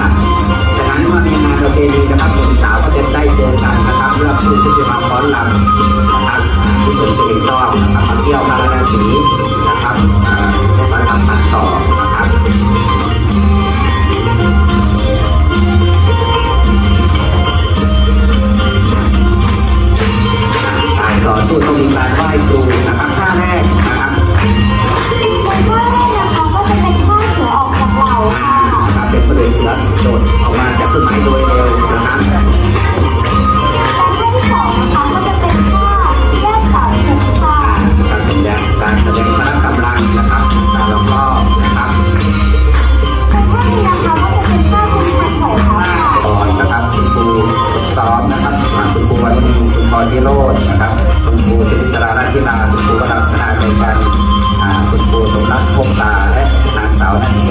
ลัฉะนั้นว่ามีงานประเพดีนะครับผมสาวก็จะได้เจอกันนะครับเพื่อผู้ที่จะมาฟ้อนรำนะครับที่ผมจะเป็นชอบนะครับมาเที่ยวการาสีนะครับมาทำตัดต่อนะครับการต่อสู้ต้องมีการไหว้ครูนะ เด็นประเด็นสุนัขโดดออกมาจากต้นไม้โดยเร็ว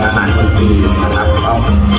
อาหารคนจีนนะครับ